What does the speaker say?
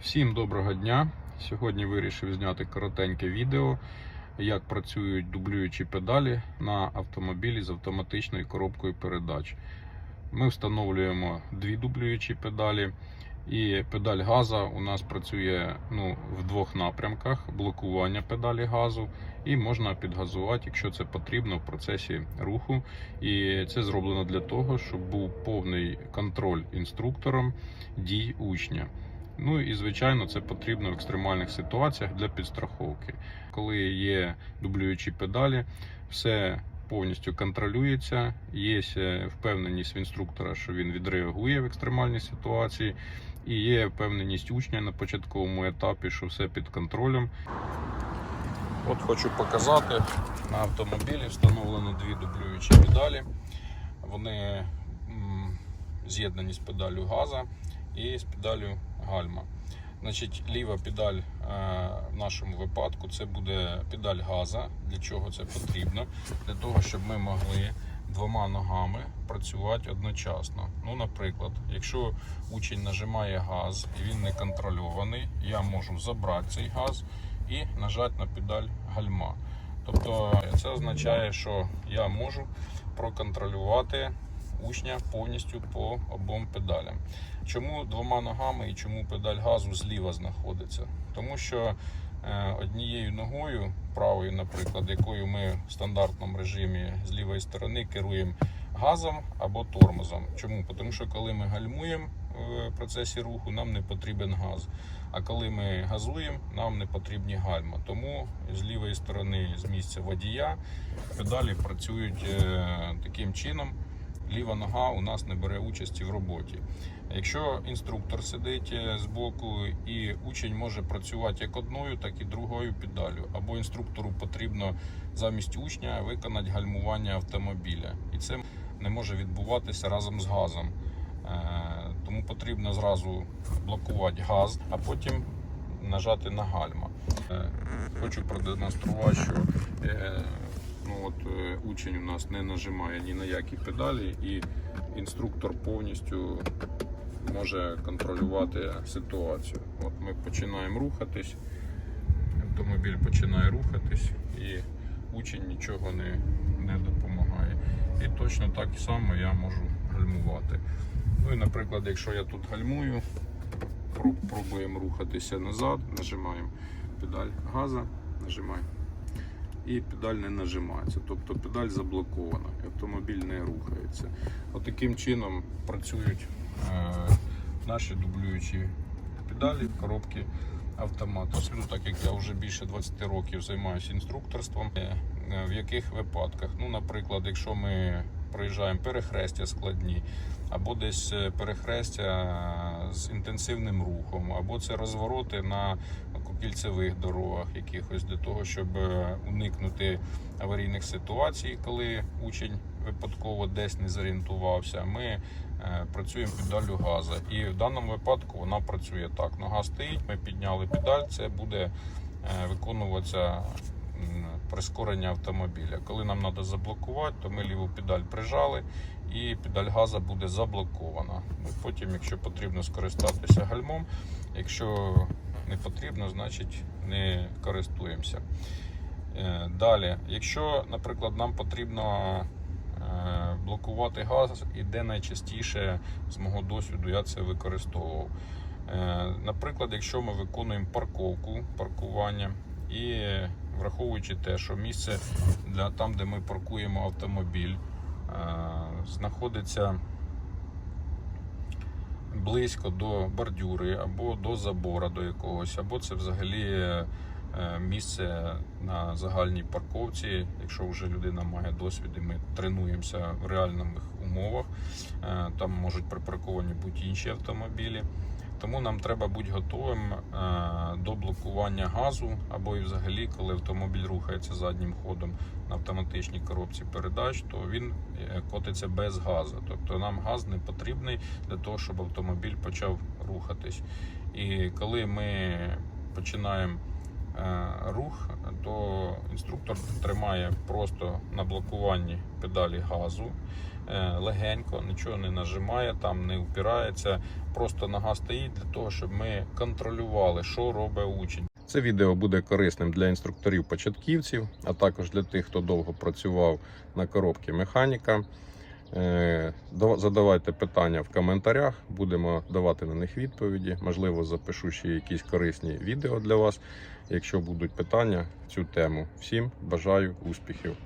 Всім доброго дня! Сьогодні вирішив зняти коротеньке відео, як працюють дублюючі педалі на автомобілі з автоматичною коробкою передач. Ми встановлюємо дві дублюючі педалі, і педаль газа у нас працює ну, в двох напрямках: блокування педалі газу, і можна підгазувати, якщо це потрібно в процесі руху. І це зроблено для того, щоб був повний контроль інструктором дій учня. Ну і звичайно, це потрібно в екстремальних ситуаціях для підстраховки. Коли є дублюючі педалі, все повністю контролюється. Є е, впевненість в інструктора, що він відреагує в екстремальній ситуації, і є впевненість учня на початковому етапі, що все під контролем. От хочу показати на автомобілі встановлено дві дублюючі педалі. Вони з'єднані з педалю газа і з педалю гальма. Значить, ліва педаль е, в нашому випадку це буде педаль газа. Для чого це потрібно? Для того, щоб ми могли двома ногами працювати одночасно. Ну, наприклад, якщо учень нажимає газ і він не контрольований, я можу забрати цей газ і нажати на педаль гальма. Тобто це означає, що я можу проконтролювати учня повністю по обом педалям. Чому двома ногами і чому педаль газу зліва знаходиться? Тому що е, однією ногою, правою, наприклад, якою ми в стандартному режимі з лівої сторони керуємо газом або тормозом. Чому? Тому що коли ми гальмуємо в процесі руху, нам не потрібен газ. А коли ми газуємо, нам не потрібні гальма. Тому з лівої сторони, з місця водія, педалі працюють е, таким чином ліва нога у нас не бере участі в роботі. Якщо інструктор сидить е, збоку і учень може працювати як одною, так і другою педалю, або інструктору потрібно замість учня виконати гальмування автомобіля, і це не може відбуватися разом з газом. Е, Тому потрібно зразу блокувати газ, а потім нажати на гальма. Е, Хочу продемонструвати, що учень у нас не нажимає ні на які педалі, і інструктор повністю може контролювати ситуацію. От ми починаємо рухатись, автомобіль починає рухатись, і учень нічого не, не допомагає. І точно так само я можу гальмувати. Ну і, наприклад, якщо я тут гальмую, пробуємо рухатися назад, нажимаємо педаль газа, нажимаємо і педаль не нажимається, тобто педаль заблокована, автомобіль не рухається. Отаким чином працюють е, наші дублюючі педалі, коробки автомату. Ну, так як я вже більше 20 років займаюся інструкторством, е, е, в яких випадках? Ну, наприклад, якщо ми проїжджаємо перехрестя складні, або десь е, перехрестя з інтенсивним рухом, або це розвороти на кільцевих дорогах якихось для того, щоб е, уникнути аварійних ситуацій, коли учень випадково десь не зорієнтувався. Ми е, працюємо педалю газа, і в даному випадку вона працює так. Нога стоїть, ми підняли педаль, це буде е, виконуватися прискорення автомобіля. Коли нам треба заблокувати, то ми ліву педаль прижали і педаль газа буде заблокована. Потім, якщо потрібно скористатися гальмом, якщо не потрібно, значить не користуємося. Е, Далі, якщо, наприклад, нам потрібно е, блокувати газ, і де найчастіше з мого досвіду я це використовував. Е, Наприклад, якщо ми виконуємо парковку, паркування і враховуючи те, що місце для там, де ми паркуємо автомобіль, е, знаходиться близько до бордюри або до забора до якогось, або це взагалі е, місце на загальній парковці. Якщо вже людина має досвід, і ми тренуємося в реальних умовах, е, там можуть припарковані бути інші автомобілі. Тому нам треба бути готовим е, до блокування газу, або і взагалі, коли автомобіль рухається заднім ходом на автоматичній коробці передач, то він е, котиться без газу. Тобто нам газ не потрібний для того, щоб автомобіль почав рухатись. І коли ми починаємо рух, то інструктор тримає просто на блокуванні педалі газу е, легенько, нічого не нажимає, там не упирається. Просто нога стоїть для того, щоб ми контролювали, що робить учень. Це відео буде корисним для інструкторів-початківців, а також для тих, хто довго працював на коробці механіка. Е, Задавайте питання в коментарях, будемо давати на них відповіді. Можливо, запишу ще якісь корисні відео для вас, якщо будуть питання в цю тему. Всім бажаю успіхів!